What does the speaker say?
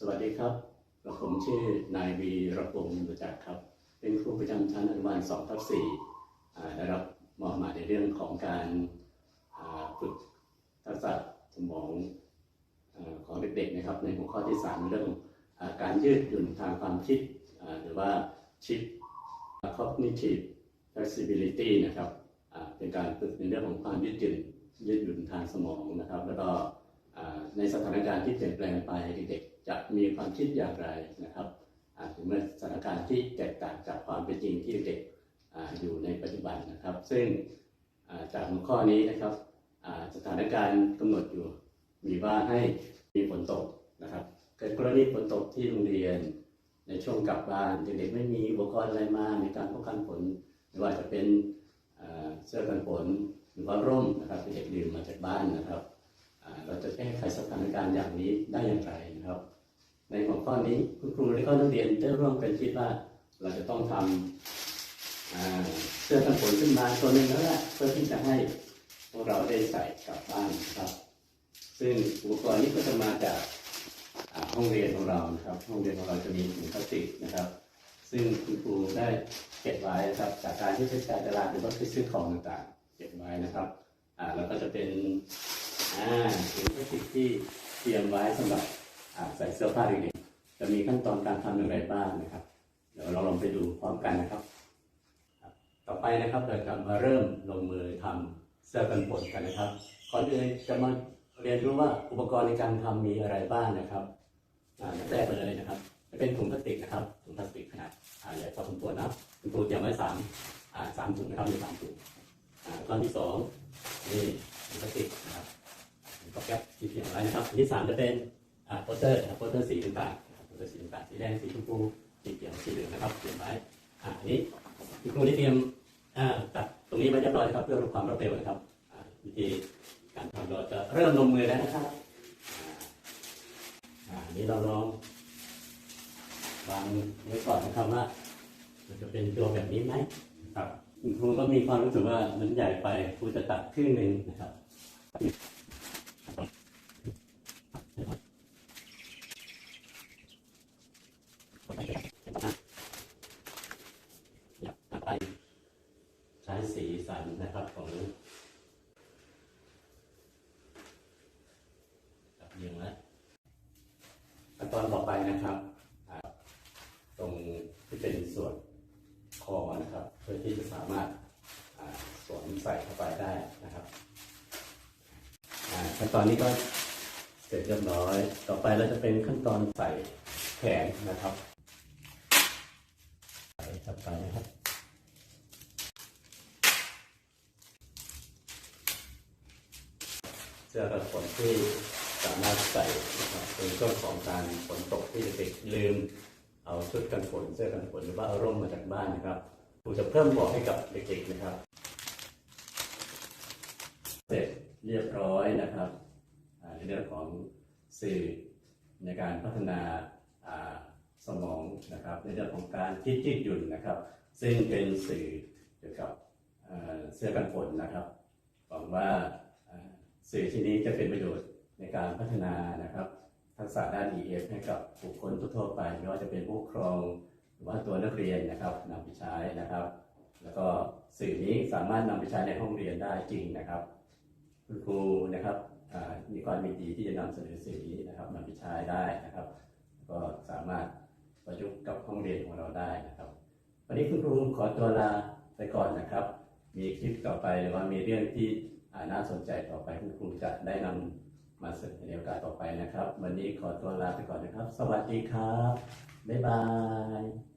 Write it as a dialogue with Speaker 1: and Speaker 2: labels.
Speaker 1: สวัสดีครับกระผมชื่อนายวีระพงศ์รู้จักครับ เป็นครูประจำชั้นอนุบาล2ทับ4อ่ได้รับมอบหมายในเรื่องของการฝึกทักษะสมองอของเด็กๆนะครับ ในหัวข้อที่ 3 เรื่องอการยืดหยุ่นทางความคิด หรือว่าชิป cognitive flexibility นะครับเป็นการฝึกในเรื่องของความยืดหยุ่นยืดหยุ่นทางสมองนะครับ แล้วก็ ในสถานการณ์ที่เปลี่ยนแปลงไปเด็กๆจะมีความคิดอย่างไรนะครับถึงแม้สถานการณ์ที่แตกต่างจากความเป็นจริงที่เด็กออยู่ในปัจจุบันนะครับ ซึ่งจากหัวข้อนี้นะครับสถานการณ์กำหนดอยู่มีว่าให้มีฝนตกนะครับเกิดกรณีฝนตกที่โรงเรียนในช่วงกลับบ้านเด็กๆไม่มีอุปกรณ์อะไรมาในการป้องกันฝนไม่ว่าจะเป็นเสื้อกันฝนหรือว่าร่มนะครับเด็กลืมมาจากบ้านนะครับ เราจะแก้ไขสถานการณ์อย่างนี้ได้อย่างไรนะครับ ในหัวข้อนี้คุณครูและก็นักเรียนได้ร่วมกันคิดว่าเราจะต้องทำเสื้อกันฝนขึ้นมาตัวหนึ่งแล้วแหละเพื่อที่จะให้พวกเราได้ใส่กลับบ้านนะครับ ซึ่งอุปกรณ์นี้ก็จะมาจากห้องเรียนของเรานะครับ ห้องเรียนของเราจะมีถุงพลาสติกนะครับ ซึ่งคุณครูได้เก็บไว้นะครับ จากการที่ใช้จ่ายตลาดหรือว่าไปซื้อของต่างๆ เก็บไว้นะครับ อ่าแล้วก็จะเป็น อ่าถุงพลาสติกที่เตรียมไว้สำหรับใส่เสื้อผ้าเด็กๆจะมีขั้นตอนการทำอย่างไรบ้างนะครับ เดี๋ยวเราลองไปดูพร้อมกันนะครับ ต่อไปนะครับเราจะมาเริ่มลงมือทำเสื้อกันฝนกันนะครับก่อนอื่นจะมาเรียนรู้ว่าอุปกรณ์ในการทำมีอะไรบ้างนะครับอ่าอย่างแรกเลยนะครับ จะเป็นถุงพลาสติกนะครับ อันที่สามจะเป็นโปสเตอร์นะครับโปสเตอร์สีต่างๆโปสเตอร์สีต่างๆสีแดงสีชมพูสีเขียวสีเหลืองนะครับเตรียมไว้อันนี้คุณครูได้เตรียมตัดตรงนี้ไว้เรียบร้อยครับเพื่อลดความรวดเร็วนะครับวิธีการทำเราจะเริ่มลงมือแล้วนะครับอันนี้เราลองวางไว้ก่อนนะครับว่ามันจะเป็นตัวแบบนี้ไหมครับคุณครูก็มีความรู้สึกว่ามันใหญ่ไปครูจะตัดครึ่งหนึ่งนะครับไปใช้สีสันนะครับของจับเรียงแล้ว ขั้นตอ นะครับ ตรงที่เป็นส่วนคอนะครับ เพื่อที่จะสามารถสวมใส่เข้าไปได้นะครับขั้นตอนนี้ก็เสร็จเรียบร้อย ต่อไปเราจะเป็นขั้นตอนใส่แขนนะครับ ใส่เข้าไปนะครับเสื้อกันฝนที่ สามารถใส่นะครับเป็นช่วงของการฝนตกที่เด็กลืม เอาชุดกันฝนเสื้อกันฝนหรือว่าเอาร่มมาจากบ้านนะครับครูจะเพิ่มบอกให้กับเด็กๆนะครับ เสร็จเรียบร้อยนะครับในเรื่องของสื่อในการพัฒนาสมองนะครับ ในเรื่องของการคิดยืดหยุ่นนะครับ ซึ่งเป็นสื่อเกี่ยวกับเสื้อกันฝนนะครับหวังว่าสื่อที่นี้จะเป็นประโยชน์ ในการพัฒนานะครับทักษะด้าน EF ให้กับบุคคลทั่วไปไม่ว่าจะเป็นผู้ครองหรือว่าตัวนักเรียนนะครับนำไปใช้นะครับ แล้วก็สื่อนี้สามารถนำไปใช้ในห้องเรียนได้จริงนะครับคุณครูนะครับมีความยินดีที่จะนำเสนอสื่อนี้นะครับนำไปใช้ได้นะครับ ก็สามารถประยุกต์กับห้องเรียนของเราได้นะครับ วันนี้คุณครูขอตัวลาไปก่อนนะครับ มีคลิปต่อไปหรือว่ามีเรื่องที่น่าสนใจต่อไปคุณครูจะได้นำ มาเสนอในโอกาสต่อไปนะครับ วันนี้ขอตัวลาไปก่อนนะครับ สวัสดีครับ บ๊ายบาย